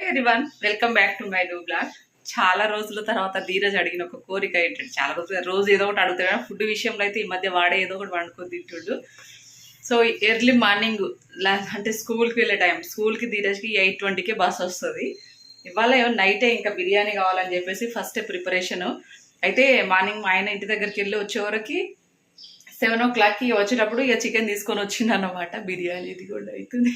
Everyone welcome back to my new blog చాలా రోజుల తర్వాత ధీరజ్ అడిగిన ఒక కోరిక ఏంటంటే చాలా రోజులు రోజు ఏదో ఒకటి అడుగుతాడు. ఫుడ్ విషయంలో అయితే ఈ మధ్య వాడే ఏదో ఒకటి వండుకొని తింటుండు. సో ఎర్లీ మార్నింగ్ అంటే స్కూల్కి వెళ్ళే టైం స్కూల్కి ధీరజ్కి ఎయిట్ ట్వంటీకే బస్ వస్తుంది. ఇవాళ ఏమో నైటే ఇంకా బిర్యానీ కావాలని చెప్పేసి ఫస్ట్ ప్రిపరేషన్ అయితే మార్నింగ్ మా ఆయన ఇంటి దగ్గరికి వెళ్ళి వచ్చేవరకు సెవెన్ ఓ క్లాక్కి వచ్చేటప్పుడు ఇక చికెన్ తీసుకొని వచ్చిందన్నమాట బిర్యానీ ఇది కూడా అవుతుంది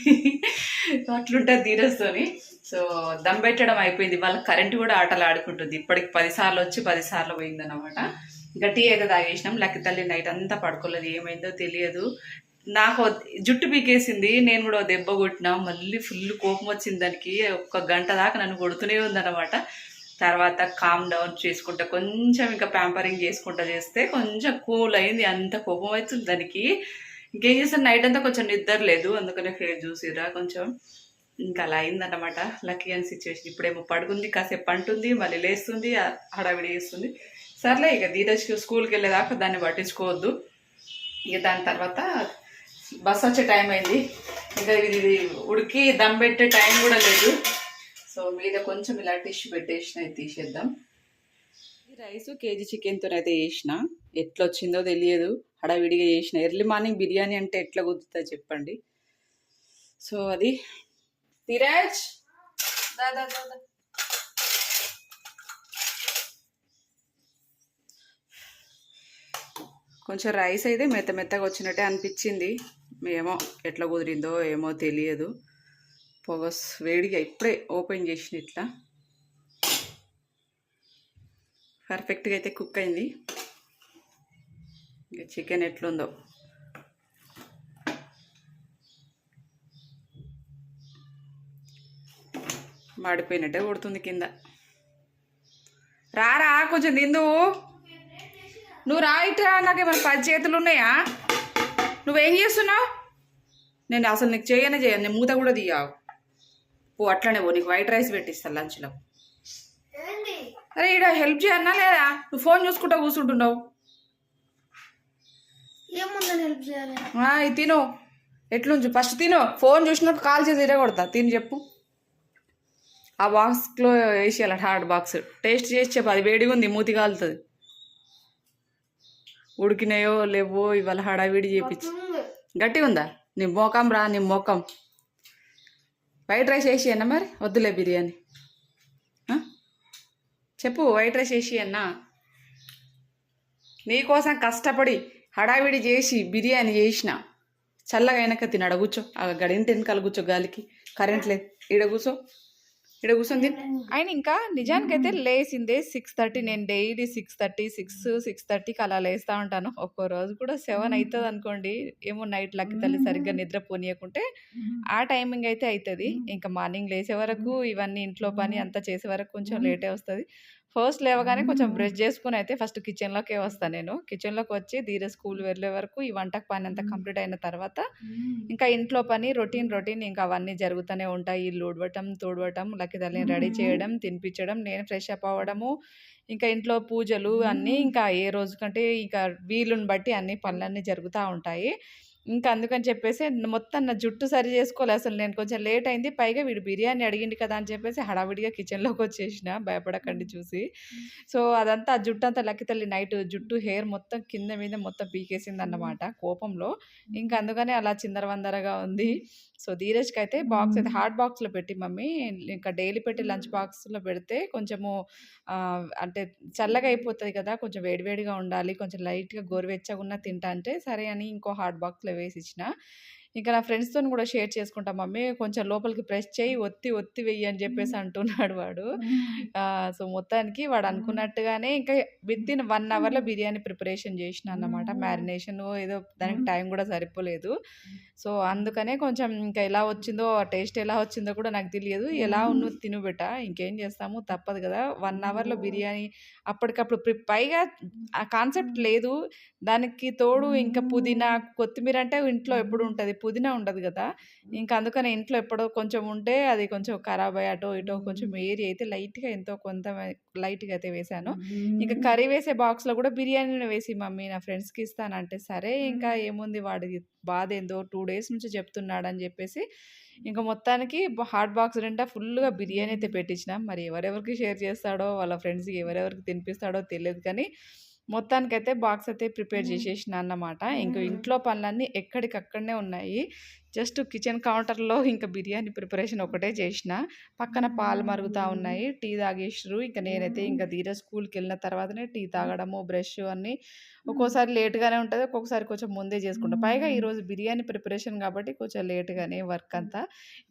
అట్లుంటుంది ధీరజ్తోని సో దమ్ పెట్టడం అయిపోయింది. వాళ్ళ కరెంట్ కూడా ఆటలు ఆడుకుంటుంది. ఇప్పటికి పదిసార్లు వచ్చి పదిసార్లు పోయింది అనమాట గట్టి అయితే తాగేసినాం లక్కి తల్లి నైట్ అంతా పడుకోలేదు. ఏమైందో తెలియదు. నాకు జుట్టు పీకేసింది. నేను కూడా దెబ్బ కొట్టినా. మళ్ళీ ఫుల్ కోపం వచ్చింది దానికి. ఒక గంట దాకా నన్ను కొడుతూనే ఉందన్నమాట. తర్వాత కామ్ డౌన్ చేసుకుంటా. కొంచెం ఇంకా ప్యాంపరింగ్ చేసుకుంటా చేస్తే కొంచెం కూల్ అయింది. అంత కోపం అవుతుంది దానికి. ఇంకేం చేస్తాను? నైట్ అంతా కొంచెం నిద్ర లేదు. అందుకనే ఫేస్ చూసిరా కొంచెం. ఇంకా అలా అయిందన్నమాట. లక్కీ అని సిచ్యువేషన్ ఇప్పుడేమో పడుకుంది కాసేపు పంటుంది మళ్ళీ లేస్తుంది హడావిడి చేస్తుంది. సర్లే ఇక ధీరజ్కి స్కూల్కి వెళ్ళేదాకా దాన్ని పట్టించుకోవద్దు. ఇక దాని తర్వాత బస్ వచ్చే టైం అయింది. ఇంకా ఇది ఉడికి దమ్ పెట్టే టైం కూడా లేదు. సో మీద కొంచెం ఇలా టిష్యూ పెట్టేసిన తీసేద్దాం. రైస్ కేజీ చికెన్తో అయితే చేసిన ఎట్లా వచ్చిందో తెలియదు. హడావిడిగా చేసిన. ఎర్లీ మార్నింగ్ బిర్యానీ అంటే ఎట్లా కుదురుతుందో చెప్పండి. సో అది ధీరజ్ దాదా దాదా కొంచెం రైస్ అయితే మెత్త మెత్తగా వచ్చినట్టే అనిపించింది. ఏమో ఎట్లా కుదిరిందో ఏమో తెలియదు. పొగ వేడిగా ఇప్పుడే ఓపెన్ చేసిన ఇట్లా. పర్ఫెక్ట్గా అయితే కుక్ అయింది. ఇక చికెన్ ఎట్లుందో. మాడిపోయినట్టే కొడుతుంది కింద. రారా కొంచెం తిందు నువ్వు రా ఇట్రా నాకు ఏమైనా పది చేతులు ఉన్నాయా? నువ్వేం చేస్తున్నావు? నేను అసలు నీకు చేయనే చేయను నేను మూత కూడా తీయవు. ఓ అట్లనే ఓ నీకు వైట్ రైస్ పెట్టిస్తాను లంచ్లో. అరే ఈడ హెల్ప్ చేయన్నా లేదా? నువ్వు ఫోన్ చూసుకుంటా కూర్చుంటున్నావు. ఇది తిను. ఎట్లుంచు ఫస్ట్ తిను. ఫోన్ చూసినప్పుడు కాల్ చేసి తిరగొడతా తిని చెప్పు. ఆ బాక్స్లో వేసేయాలి హార్డ్ బాక్స్ టేస్ట్ చేసి చెప్పు అది వేడిగా ఉంది మూతి కాలుతుంది. ఉడికినాయో లేవో ఇవాళ హడావిడి చేపించి గట్టిగా ఉందా? నీ మోకం రా నీ మోకం వైట్ రైస్ వేసి మరి? వద్దులే బిర్యానీ. చెప్పు వైట్ రైస్ వేసి అన్నా నీకోసం కష్టపడి హడావిడి చేసి బిర్యానీ చేసిన. చల్లగా అయినాక తినడ కూర్చో. ఆ గడింటి వెనకాల కూర్చో గాలికి. కరెంట్ లేదు. ఈడ కూర్చో. ఈడ కూర్చొని ఆయన ఇంకా నిజానికైతే లేచిందే సిక్స్ థర్టీ నేను daily six thirty six six థర్టీకి అలా లేస్తూ ఉంటాను. ఒక్కో రోజు కూడా సెవెన్ అవుతుంది అనుకోండి. ఏమో నైట్ లక్కి తల్లి సరిగ్గా నిద్ర పోనీయకుంటే ఆ టైమింగ్ అయితే అవుతుంది ఇంకా మార్నింగ్ లేసే వరకు ఇవన్నీ ఇంట్లో పని అంతా చేసే వరకు కొంచెం లేటే వస్తుంది. ఫస్ట్ లేవగానే కొంచెం బ్రష్ చేసుకుని అయితే ఫస్ట్ కిచెన్లోకే వస్తాను నేను. కిచెన్లోకి వచ్చి ధీర స్కూల్ వెళ్ళే వరకు ఈ వంటకు పని అంతా కంప్లీట్ అయిన తర్వాత ఇంకా ఇంట్లో పని రొటీన్ రొటీన్ ఇంకా అవన్నీ జరుగుతూనే ఉంటాయి. ఇల్లు ఉడవటం తుడవటం లక్కి తల్లిని రెడీ చేయడం తినిపించడం నేను ఫ్రెష్ అప్ అవ్వడము ఇంకా ఇంట్లో పూజలు అన్నీ ఇంకా ఏ రోజు కంటే ఇంకా వీలుని బట్టి అన్ని పనులన్నీ జరుగుతూ ఉంటాయి. ఇంకా అందుకని చెప్పేసి మొత్తం నా జుట్టు సరి చేసుకోవాలి అసలు నేను. కొంచెం లేట్ అయింది. పైగా వీడు బిర్యానీ అడిగింది కదా అని చెప్పేసి హడావిడిగా కిచెన్లోకి వచ్చేసిన. భయపడకండి చూసి. సో అదంతా ఆ జుట్టు అంతా లక్కి తల్లి నైట్ జుట్టు హెయిర్ మొత్తం కింద మీద మొత్తం పీకేసింది అన్నమాట కోపంలో. ఇంకా అందుకనే అలా చిందరవందరగా ఉంది. సో ధీరజ్కి అయితే బాక్స్ అయితే హాట్ బాక్స్లో పెట్టి మమ్మీ ఇంకా డైలీ పెట్టి లంచ్ బాక్స్లో పెడితే కొంచెము అంటే చల్లగా అయిపోతుంది కదా కొంచెం వేడివేడిగా ఉండాలి కొంచెం లైట్గా గోరువెచ్చగా ఉన్న తింటా అంటే సరే అని ఇంకో హాట్ బాక్స్లో వేసి ఇచ్చిన ఇంకా నా ఫ్రెండ్స్తో కూడా షేర్ చేసుకుంటా మమ్మీ కొంచెం లోపలికి ప్రెస్ చేయి ఒత్తి ఒత్తి వెయ్యి అని చెప్పేసి అంటున్నాడు వాడు. సో మొత్తానికి వాడు అనుకున్నట్టుగానే ఇంకా విత్ ఇన్ వన్ అవర్లో బిర్యానీ ప్రిపరేషన్ చేసిన అన్నమాట. మ్యారినేషన్ ఏదో దానికి టైం కూడా సరిపోలేదు. సో అందుకనే కొంచెం ఇంకా ఎలా వచ్చిందో ఆ టేస్ట్ ఎలా వచ్చిందో కూడా నాకు తెలియదు. ఎలా ఉన్నో తినుబెట్ట ఇంకేం చేస్తాము? తప్పదు కదా. వన్ అవర్లో బిర్యానీ అప్పటికప్పుడు ప్రి పైగా ఆ కాన్సెప్ట్ లేదు. దానికి తోడు ఇంకా పుదీనా కొత్తిమీర అంటే ఇంట్లో ఎప్పుడు ఉంటుంది. పుదీనా ఉండదు కదా. ఇంకా అందుకని ఇంట్లో ఎప్పుడో కొంచెం ఉంటే అది కొంచెం ఖరాబ్ అయ్యి అటో ఇటో కొంచెం ఏరి అయితే లైట్గా ఎంతో కొంత లైట్గా అయితే వేసాను. ఇంకా కర్రీ వేసే బాక్స్లో కూడా బిర్యానీ వేసి మమ్మీ నా ఫ్రెండ్స్కి ఇస్తానంటే సరే ఇంకా ఏముంది వాడికి బాధ ఏందో టూ డేస్ నుంచి చెప్తున్నాడు అని చెప్పేసి ఇంకా మొత్తానికి హాట్ బాక్స్ నిండా ఫుల్గా బిర్యానీ అయితే పెట్టించిన. మరి ఎవరెవరికి షేర్ చేస్తాడో వాళ్ళ ఫ్రెండ్స్కి ఎవరెవరికి తినిపిస్తాడో తెలియదు కానీ మొత్తానికైతే బాక్స్ అయితే ప్రిపేర్ చేసేసిన అన్నమాట ఇంకా ఇంట్లో పనులన్నీ ఎక్కడికక్కడనే ఉన్నాయి. జస్ట్ కిచెన్ కౌంటర్లో ఇంకా బిర్యానీ ప్రిపరేషన్ ఒకటే చేసిన. పక్కన పాలు మరుగుతూ ఉన్నాయి. టీ తాగేసారు ఇంకా నేనైతే ఇంకా ధీర స్కూల్కి వెళ్ళిన తర్వాతనే టీ తాగడము బ్రష్ అన్నీ ఒక్కోసారి లేట్గానే ఉంటుంది. ఒక్కొక్కసారి కొంచెం ముందే చేసుకుంటాం. పైగా ఈరోజు బిర్యానీ ప్రిపరేషన్ కాబట్టి కొంచెం లేట్గానే వర్క్ అంతా.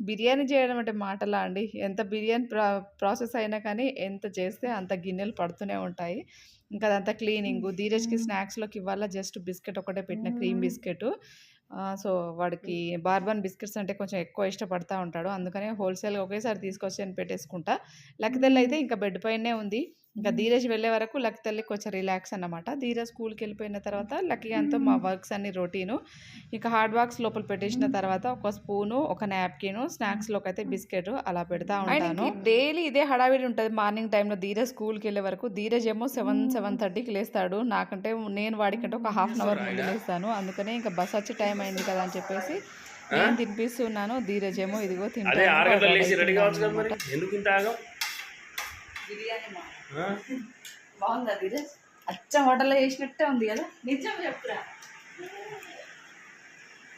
బిర్యానీ చేయడం అంటే మాటలా అండి. ఎంత బిర్యానీ ప్రా ప్రాసెస్ అయినా కానీ ఎంత చేస్తే అంత గిన్నెలు పడుతూనే ఉంటాయి. ఇంకా అదంతా క్లీనింగ్. ధీరజ్కి స్నాక్స్లోకి ఇవ్వాల జస్ట్ బిస్కెట్ ఒకటే పెట్టిన క్రీమ్ బిస్కెట్. సో వాడికి బార్బన్ బిస్కెట్స్ అంటే కొంచెం ఎక్కువ ఇష్టపడతా ఉంటాడు. అందుకనే హోల్సేల్గా ఒకేసారి తీసుకొచ్చి అని పెట్టేసుకుంటా. లక్కితల్లి అయితే ఇంకా బెడ్ పైనే ఉంది. ఇంకా ధీరజ్ వెళ్ళే వరకు లక్కితల్లి కొంచెం రిలాక్స్ అన్నమాట. ధీరజ్ స్కూల్కి వెళ్ళిపోయిన తర్వాత లక్కీ అంతా మా వర్క్స్ అన్ని రొటీను. ఇక హార్డ్ బాక్స్ లోపల పెట్టేసిన తర్వాత ఒక స్పూను ఒక నాప్కిన్ స్నాక్స్లోకి అయితే బిస్కెట్ అలా పెడతా ఉంటాను. డైలీ ఇదే హడావిడి ఉంటుంది మార్నింగ్ టైంలో ధీరజ్ స్కూల్కి వెళ్ళే వరకు. ధీరజ్ ఏమో సెవెన్ సెవెన్ థర్టీకి లేస్తాడు. నాకంటే నేను వాడికంటే ఒక హాఫ్ అన్ అవర్ ముందు లేస్తాను. అందుకనే ఇంకా బస్ వచ్చే టైం అయింది కదా అని చెప్పేసి నేను తినిపిస్తున్నాను. ధీరజ్ ఏమో ఇదిగో తింటాను బిర్యానీ? బాగుందా అచ్చ హోటల్లో చేసినట్టే ఉంది కదా? నిజం చెప్పురా.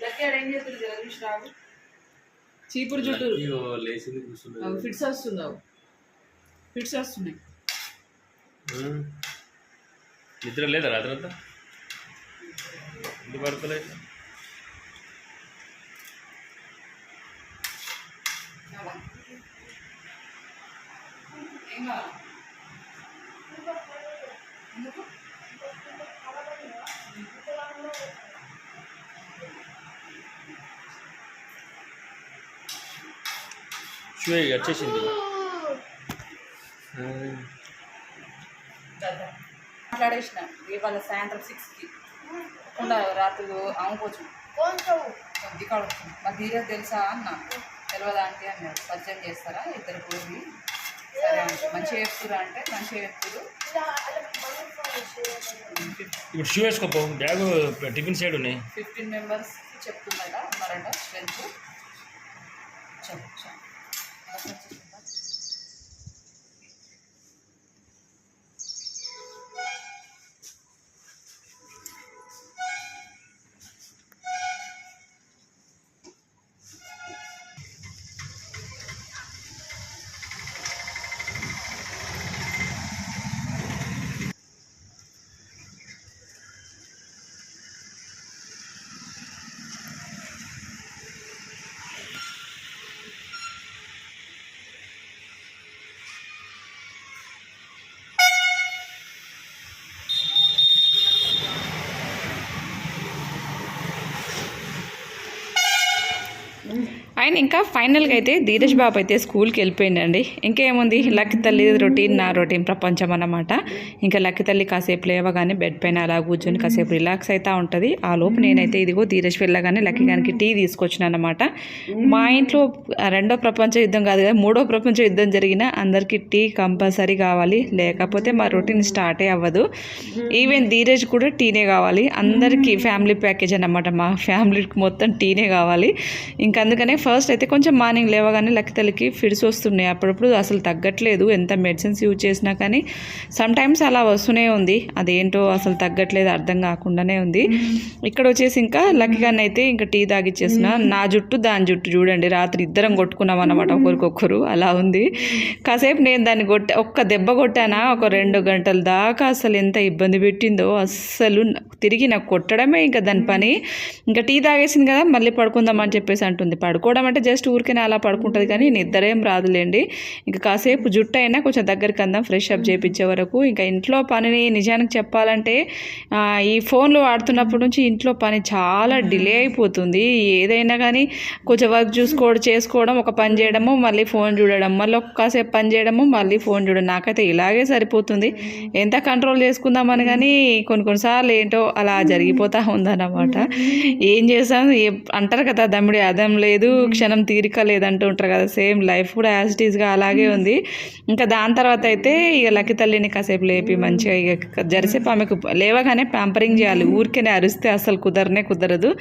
లక్కీ ఆడ ఏం చేస్తుంది జర చూసి రావు? చీపురు జుట్టు ఫిట్స్ వస్తున్నావు ఫిట్స్ వస్తున్నాయి? నిద్ర లేదా రాత్రి అంతా ఎందుకు పడుకోలేదు? ఏం కావాలి? ఎందుకు షూ వచ్చేసింది. మాట్లాడేసిన. ఇవాళ సాయంత్రం సిక్స్కి కాకుండా రాత్రి అమ్ముకోవచ్చు కొద్ది కడుగుతుంది మా ధీరజ్ తెలుసా అన్న? తెలియదా అంటే అన్నాడు. పరిచయం చేస్తారా? ఇద్దరు పోయి. మంచిగా చెప్తురా అంటే మంచిగా చెప్తురు ఇప్పుడు షూ వేసుకోపో బ్యాగ్ టిఫిన్ సైడ్ ఉన్నాయి. ఫిఫ్టీన్ మెంబర్స్ చెప్తున్నాడ ఉన్నారంట స్ట్రెంత్. చెప్పు ఆయన ఇంకా ఫైనల్గా అయితే ధీరజ్ బాబు అయితే స్కూల్కి వెళ్ళిపోయిందండి ఇంకేముంది? లక్కి తల్లి రొటీన్ నా రొటీన్ ప్రపంచం అన్నమాట. ఇంకా లక్కి తల్లి కాసేపు లేవగానే బెడ్ పైన అలా కూర్చొని కాసేపు రిలాక్స్ అవుతూ ఉంటుంది. ఆ లోపు నేనైతే ఇదిగో ధీరజ్ వెళ్ళగానే లక్కి గారికి టీ తీసుకొచ్చిన అనమాట మా ఇంట్లో రెండో ప్రపంచ యుద్ధం కాదు కదా మూడో ప్రపంచ యుద్ధం జరిగినా అందరికీ టీ కంపల్సరీ కావాలి. లేకపోతే మా రొటీన్ స్టార్టే అవ్వదు. ఈవెన్ ధీరజ్ కూడా టీనే కావాలి. అందరికీ ఫ్యామిలీ ప్యాకేజ్ అనమాట మా ఫ్యామిలీకి మొత్తం టీనే కావాలి. ఇంకందుకనే అందుకనే ఫస్ట్ అయితే కొంచెం మార్నింగ్ లేవగానే లక్కితలకి ఫిడ్స్ వస్తున్నాయి అప్పుడప్పుడు అసలు తగ్గట్లేదు. ఎంత మెడిసిన్స్ యూజ్ చేసినా కానీ సమ్ టైమ్స్ అలా వస్తూనే ఉంది. అదేంటో అసలు తగ్గట్లేదు అర్థం కాకుండానే ఉంది. ఇక్కడ వచ్చేసి ఇంకా లక్కీగానే అయితే ఇంకా టీ తాగిచ్చేసిన. నా జుట్టు దాని జుట్టు చూడండి. రాత్రి ఇద్దరం కొట్టుకున్నాం అన్నమాట ఒకరికొకరు అలా ఉంది. కాసేపు నేను దాన్ని కొట్ట ఒక్క దెబ్బ కొట్టానా? ఒక రెండు గంటల దాకా అసలు ఎంత ఇబ్బంది పెట్టిందో అస్సలు తిరిగి నాకు కొట్టడమే ఇంకా దాని పని. ఇంకా టీ తాగేసింది కదా మళ్ళీ పడుకుందాం అని చెప్పేసి అంటుంది. పడుకోవడం అంటే జస్ట్ ఊరికేనే అలా పడుకుంటుంది కానీ నిద్ర ఏం రాదులేండి. ఇంకా కాసేపు జుట్టు అయినా కొంచెం దగ్గరికి అందాం ఫ్రెష్ అప్ చేయించే వరకు. ఇంకా ఇంట్లో పనిని నిజానికి చెప్పాలంటే ఈ ఫోన్లు వాడుతున్నప్పటి నుంచి ఇంట్లో పని చాలా డిలే అయిపోతుంది. ఏదైనా కానీ కొంచెం వర్క్ చూసుకోవడం చేసుకోవడం ఒక పని చేయడము మళ్ళీ ఫోన్ చూడడం మళ్ళీ ఒక కాసేపు పని చేయడము మళ్ళీ ఫోన్ చూడడం. నాకైతే ఇలాగే సరిపోతుంది. ఎంత కంట్రోల్ చేసుకుందామని కానీ కొన్ని కొన్నిసార్లు ఏంటో అలా జరిగిపోతూ ఉందన్నమాట. ఏం చేసాం అంటారు కదా దమ్ముడి అదం లేదు క్షణం తీరిక లేదంటూ ఉంటారు కదా సేమ్ లైఫ్ కూడా యాజ్ ఇట్ ఈస్గా అలాగే ఉంది. ఇంకా దాని తర్వాత అయితే ఇక లక్కి తల్లిని కాసేపు లేపి మంచిగా ఇక జరిసేపు ఆమెకు లేవగానే ప్యాంపరింగ్ చేయాలి. ఊరికేనే అరిస్తే అసలు కుదరనే కుదరదు.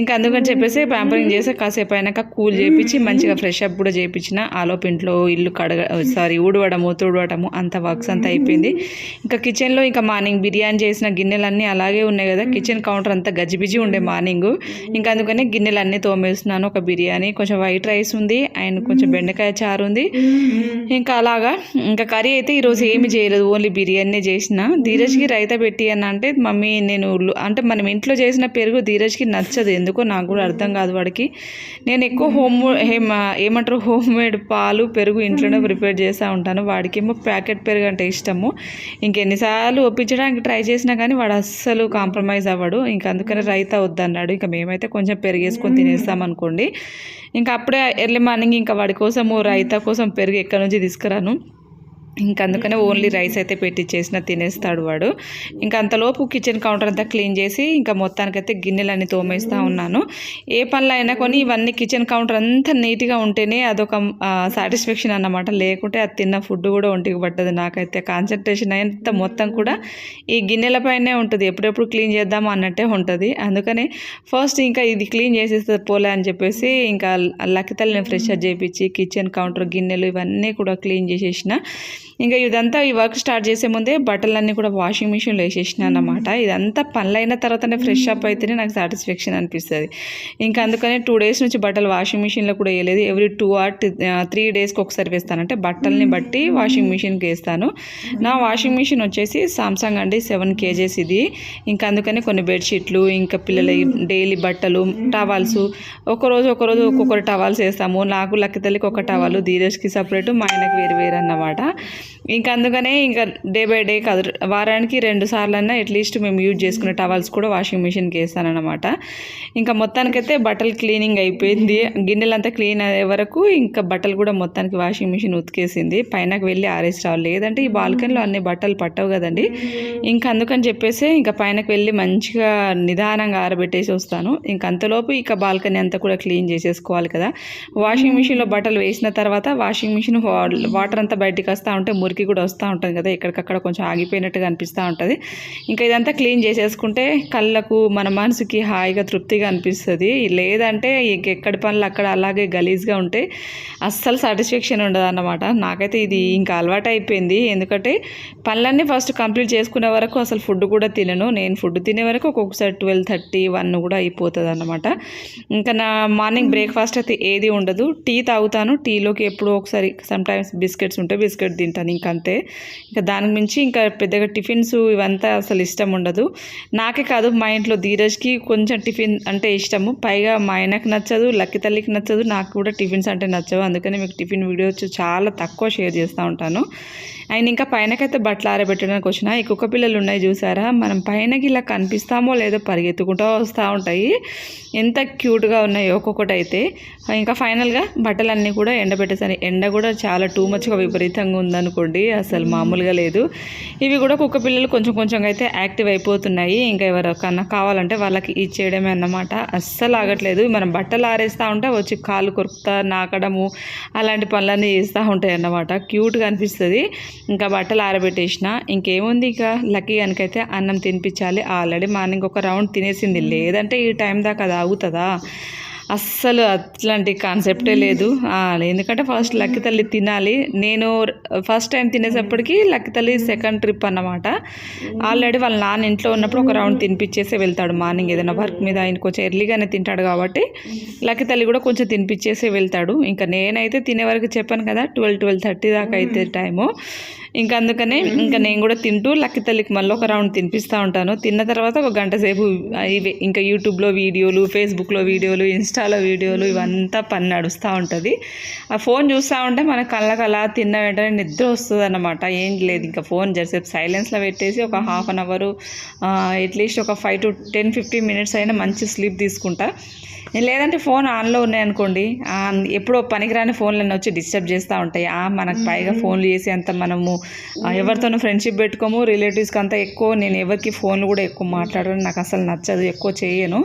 ఇంకా అందుకని చెప్పేసి ప్యాంపరింగ్ చేసి కాసేపు అయినాక కూల్ చేపించి మంచిగా ఫ్రెష్ అప్ కూడా చేయించిన ఆలోపు ఇంట్లో ఇల్లు కడగ సారీ ఊడవడము తుడవడము అంత వర్క్స్ అంతా అయిపోయింది. ఇంకా కిచెన్లో ఇంకా మార్నింగ్ బిర్యానీ చేసిన గిన్నెలన్నీ అలాగే ఉన్నాయి కదా కిచెన్ కౌంటర్ అంతా గజిబిజి ఉండే మార్నింగ్. ఇంకా అందుకని గిన్నెలన్నీ తోమేస్తున్నాను ఒక బిర్యానీ కొంచెం వైట్ రైస్ ఉంది అండ్ కొంచెం బెండకాయ చారు ఉంది. ఇంకా అలాగా ఇంకా కర్రీ అయితే ఈరోజు ఏమి చేయలేదు ఓన్లీ బిర్యానీ చేసిన. ధీరజ్కి రైత పెట్టి అని అంటే మమ్మీ నేను అంటే మనం ఇంట్లో చేసిన పెరుగు ధీరజ్కి నచ్చదు ఎందుకో నాకు కూడా అర్థం కాదు వాడికి. నేను ఎక్కువ హోమ్ ఏమంటారు హోమ్ మేడ్ పాలు పెరుగు ఇంట్లోనే ప్రిపేర్ చేస్తూ ఉంటాను. వాడికేమో ప్యాకెట్ పెరుగు అంటే ఇష్టము. ఇంకెన్నిసార్లు ఒప్పించడానికి ట్రై చేసినా కానీ వాడు అస్సలు కాంప్రమైజ్ అవ్వడు. ఇంకా అందుకని రైతా వద్దన్నాడు. ఇంకా మేమైతే కొంచెం పెరిగేసుకొని తినేస్తాం అనుకోండి. ఇంకా అప్పుడే ఎర్లీ మార్నింగ్ ఇంకా వాడి కోసము రైతా కోసం పెరుగు ఎక్కడి నుంచి తీసుకురాను. ఇంకా అందుకనే ఓన్లీ రైస్ అయితే పెట్టిచ్చేసిన తినేస్తాడు వాడు. ఇంకా అంతలోపు కిచెన్ కౌంటర్ అంతా క్లీన్ చేసి ఇంకా మొత్తానికైతే గిన్నెలన్నీ తోమేస్తూ ఉన్నాను. ఏ పనులు అయినా కొని ఇవన్నీ కిచెన్ కౌంటర్ అంతా నీట్గా ఉంటేనే అదొక సాటిస్ఫాక్షన్ అన్నమాట. లేకుంటే అది తిన్న ఫుడ్ కూడా ఒంటికి పట్టదు నాకైతే. కాన్సన్ట్రేషన్ అంతా మొత్తం కూడా ఈ గిన్నెలపైనే ఉంటుంది. ఎప్పుడెప్పుడు క్లీన్ చేద్దాం అన్నట్టే ఉంటుంది. అందుకనే ఫస్ట్ ఇంకా ఇది క్లీన్ చేసేస్తే పోలే అని చెప్పేసి ఇంకా లక్కితల్ని ఫ్రెష్ చేయించి కిచెన్ కౌంటర్ గిన్నెలు ఇవన్నీ కూడా క్లీన్ చేసేసిన. ఇంకా ఇదంతా ఈ వర్క్ స్టార్ట్ చేసే ముందే బట్టలన్నీ కూడా వాషింగ్ మిషన్లో వేసేసిన అన్నమాట. ఇదంతా పనులైన తర్వాతనే ఫ్రెష్ అప్ అయితేనే నాకు సాటిస్ఫాక్షన్ అనిపిస్తుంది. ఇంకా అందుకని టూ డేస్ నుంచి బట్టలు వాషింగ్ మిషన్లో కూడా వేయలేదు. ఎవ్రీ టూ ఆర్ త్రీ డేస్కి ఒకసారి వేస్తాను అంటే బట్టల్ని బట్టి వాషింగ్ మిషన్కి వేస్తాను. నా వాషింగ్ మిషన్ వచ్చేసి సామ్సంగ్ అండి సెవెన్ కేజెస్ ఇది. ఇంకా అందుకని కొన్ని బెడ్షీట్లు ఇంకా పిల్లల డైలీ బట్టలు టవాల్స్ ఒకరోజు ఒకరోజు ఒక్కొక్కరు టవాల్స్ వేస్తాము. నాకు లక్కి తల్లికి ఒక టవాలు ధీరజ్కి సపరేట్ మా ఆయనకి వేరు వేరు అన్నమాట. ఇంకా అందుకనే ఇంకా డే బై డే కాదు వారానికి రెండు సార్లు అట్లీస్ట్ మేము యూజ్ చేసుకునే టవల్స్ కూడా వాషింగ్ మిషన్కి వేస్తానమాట ఇంకా మొత్తానికైతే బట్టలు క్లీనింగ్ అయిపోయింది. గిన్నెలంతా క్లీన్ అయ్యే వరకు ఇంకా బట్టలు కూడా మొత్తానికి వాషింగ్ మిషన్ ఉతికేసింది. పైనకి వెళ్ళి ఆరేసి రావాలి. లేదంటే ఈ బాల్కనీలో అన్ని బట్టలు పట్టవు కదండి. ఇంకా అందుకని చెప్పేసి ఇంకా పైనకి వెళ్ళి మంచిగా నిదానంగా ఆరబెట్టేసి వస్తాను. ఇంకా అంతలోపు ఇక బాల్కనీ అంతా కూడా క్లీన్ చేసేసుకోవాలి కదా. వాషింగ్ మిషన్లో బట్టలు వేసిన తర్వాత వాషింగ్ మిషన్ వాటర్ అంతా బయటికి వస్తూ ఉంటే మురికి కూడా వస్తూ ఉంటుంది కదా ఎక్కడికక్కడ కొంచెం ఆగిపోయినట్టుగా అనిపిస్తూ ఉంటుంది. ఇంకా ఇదంతా క్లీన్ చేసేసుకుంటే కళ్ళకు మన మనసుకి హాయిగా తృప్తిగా అనిపిస్తుంది. లేదంటే ఇంక ఎక్కడి పనులు అక్కడ అలాగే గలీజ్గా ఉంటే అస్సలు సాటిస్ఫాక్షన్ ఉండదు అన్నమాట నాకైతే ఇది ఇంకా అలవాటు అయిపోయింది ఎందుకంటే పనులన్నీ ఫస్ట్ కంప్లీట్ చేసుకునే వరకు అసలు ఫుడ్ కూడా తినను. నేను ఫుడ్ తినే వరకు ఒక్కొక్కసారి ట్వెల్వ్ థర్టీ వన్ కూడా అయిపోతుంది అన్నమాట ఇంకా నా మార్నింగ్ బ్రేక్ఫాస్ట్ అయితే ఏది ఉండదు. టీ తాగుతాను. టీలోకి ఎప్పుడో ఒకసారి సమ్ టైమ్స్ బిస్కెట్స్ ఉంటే బిస్కెట్ తింటాను. ఇంకా అంతే ఇంకా దానికి మించి ఇంకా పెద్దగా టిఫిన్స్ ఇవంతా అసలు ఇష్టం ఉండదు. నాకే కాదు మా ఇంట్లో ధీరజ్కి కొంచెం టిఫిన్ అంటే ఇష్టము. పైగా మా ఆయనకు నచ్చదు లక్కి తల్లికి నచ్చదు నాకు కూడా టిఫిన్స్ అంటే నచ్చవు. అందుకని మీకు టిఫిన్ వీడియోస్ చాలా తక్కువ షేర్ చేస్తూ ఉంటాను. అండ్ ఇంకా పైనకైతే బట్టలు ఆరబెట్టడానికి వచ్చిన. ఈ కుక్క పిల్లలు ఉన్నాయి చూసారా? మనం పైనకి ఇలా కనిపిస్తామో లేదో పరిగెత్తుకుంటూ వస్తూ ఉంటాయి. ఎంత క్యూట్గా ఉన్నాయి ఒక్కొక్కటి అయితే ఇంకా ఫైనల్గా బట్టలన్నీ కూడా ఎండబెట్టేసాను. ఎండ కూడా చాలా టూ మచ్గా విపరీతంగా ఉందనుకోండి అసలు మామూలుగా లేదు. ఇవి కూడా కుక్క పిల్లలు కొంచెం కొంచెం అయితే యాక్టివ్ అయిపోతున్నాయి. ఇంకా ఎవరికన్నా కావాలంటే వాళ్ళకి ఇచ్చేయడమే అన్నమాట. అస్సలు ఆగట్లేదు. మనం బట్టలు ఆరేస్తూ ఉంటే వచ్చి కాలు కొరుకుతా నాకడము అలాంటి పనులన్నీ చేస్తూ ఉంటాయి అన్నమాట. క్యూట్గా అనిపిస్తుంది. ఇంకా బట్టలు ఆరబెట్టేసిన ఇంకేముంది ఇక? లక్కీ కనుకైతే అన్నం తినిపించాలి. ఆల్రెడీ మార్నింగ్ ఒక రౌండ్ తినేసింది. లేదంటే ఈ టైం దాకా అది ఆగుతుందా? అస్సలు అట్లాంటి కాన్సెప్టే లేదు. ఎందుకంటే ఫస్ట్ లక్కి తల్లి తినాలి. నేను ఫస్ట్ టైం తినేసప్పటికి లక్కి తల్లి సెకండ్ ట్రిప్ అన్నమాట. ఆల్రెడీ వాళ్ళ నాన్న ఇంట్లో ఉన్నప్పుడు ఒక రౌండ్ తినిపించేసి వెళ్తాడు. మార్నింగ్ ఏదైనా వర్క్ మీద ఆయన కొంచెం ఎర్లీగానే తింటాడు కాబట్టి లక్కి తల్లి కూడా కొంచెం తినిపించేసి వెళ్తాడు. ఇంకా నేనైతే తినే వరకు చెప్పాను కదా ట్వెల్వ్ ట్వెల్వ్ థర్టీ దాకా అయితే టైము ఇంకా అందుకనే ఇంకా నేను కూడా తింటూ లక్కి తల్లికి మళ్ళీ ఒక రౌండ్ తినిపిస్తూ ఉంటాను. తిన్న తర్వాత ఒక గంట సేపు ఇవే ఇంకా యూట్యూబ్లో వీడియోలు ఫేస్బుక్లో వీడియోలు ఇన్స్టా ఇన్స్టాలో వీడియోలు ఇవంతా పని నడుస్తూ ఉంటుంది. ఆ ఫోన్ చూస్తూ ఉంటే మన కళ్ళకి అలా తిన్న వెంటనే నిద్ర వస్తుంది అన్నమాట ఏం లేదు ఇంకా ఫోన్ జరసేపు సైలెన్స్లో పెట్టేసి ఒక half an hour at least ఒక five to ten fifteen minutes అయినా మంచి స్లీప్ తీసుకుంటా. లేదంటే ఫోన్ ఆన్లో ఉన్నాయనుకోండి ఎప్పుడో పనికిరాని ఫోన్లన్నీ వచ్చి డిస్టర్బ్ చేస్తూ ఉంటాయి. ఆ మనకు పైగా ఫోన్లు చేసి అంత మనము ఎవరితోనూ ఫ్రెండ్షిప్ పెట్టుకోము రిలేటివ్స్కి అంతా ఎక్కువ నేను ఎవరికి ఫోన్లు కూడా ఎక్కువ మాట్లాడడం నాకు అసలు నచ్చదు ఎక్కువ చేయను.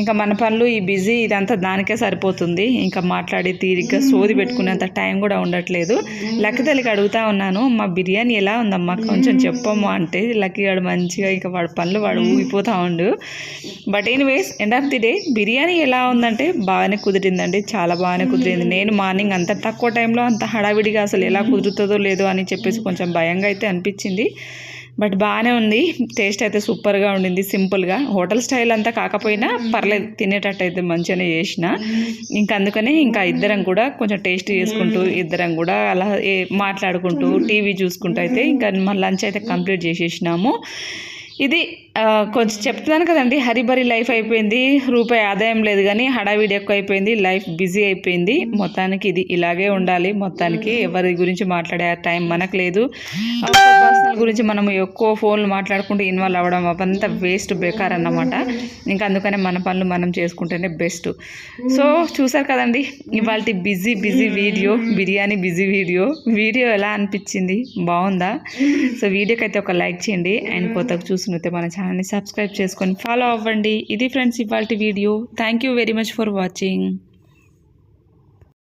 ఇంకా మన పనులు ఈ బిజీ ఇదంతా దానికే సరిపోతుంది. ఇంకా మాట్లాడి తీరిగ్గా సోది పెట్టుకునేంత టైం కూడా ఉండట్లేదు. లక్కీ తల్లికి అడుగుతా ఉన్నాను మా బిర్యానీ ఎలా ఉందమ్మా? కొంచెం చెప్పమ్మా అంటే లక్కీ వాడు మంచిగా ఇంకా వాడు పనులు వాడు ఊగిపోతా ఉండు. But anyways end of the day biryani ఎలా ఉందంటే బాగానే కుదిరిందండి. చాలా బాగానే కుదిరింది. నేను మార్నింగ్ అంత తక్కువ టైంలో అంత హడావిడిగా అసలు ఎలా కుదురుతుందో లేదో అని చెప్పేసి కొంచెం భయంగా అయితే అనిపించింది. బట్ బాగానే ఉంది. టేస్ట్ అయితే సూపర్గా ఉండింది సింపుల్గా. హోటల్ స్టైల్ అంతా కాకపోయినా పర్లేదు తినేటట్టు అయితే మంచిగానే చేసిన. ఇంకా అందుకనే ఇంకా ఇద్దరం కూడా కొంచెం టేస్ట్ చేసుకుంటూ ఇద్దరం కూడా అలా మాట్లాడుకుంటూ టీవీ చూసుకుంటూ అయితే ఇంకా మన లంచ్ అయితే కంప్లీట్ చేసేసినాము. ఇది కొంచెం చెప్తున్నాను కదండి హరిబరి లైఫ్ అయిపోయింది రూపాయి ఆదాయం లేదు కానీ హడావిడి ఎక్కువ అయిపోయింది లైఫ్ బిజీ అయిపోయింది. మొత్తానికి ఇది ఇలాగే ఉండాలి. మొత్తానికి ఎవరి గురించి మాట్లాడే టైం మనకు లేదు. పర్సనల్ గురించి మనం ఎక్కువ ఫోన్లు మాట్లాడుకుంటూ ఇన్వాల్వ్ అవ్వడం అవంతా వేస్ట్ బేకార్ అన్నమాట. ఇంకా అందుకనే మన పనులు మనం చేసుకుంటేనే బెస్ట్. సో చూసారు కదండి ఇవాళ busy busy video biryani busy video. Video ఎలా అనిపించింది? బాగుందా? సో వీడియోకి అయితే ఒక లైక్ చేయండి. అండ్ కొత్తగా చూసినైతే మన ఛానల్ని సబ్స్క్రైబ్ చేసుకొని ఫాలో అవ్వండి. ఇది ఫ్రెండ్స్ ఇవాళ video. Thank you very much for watching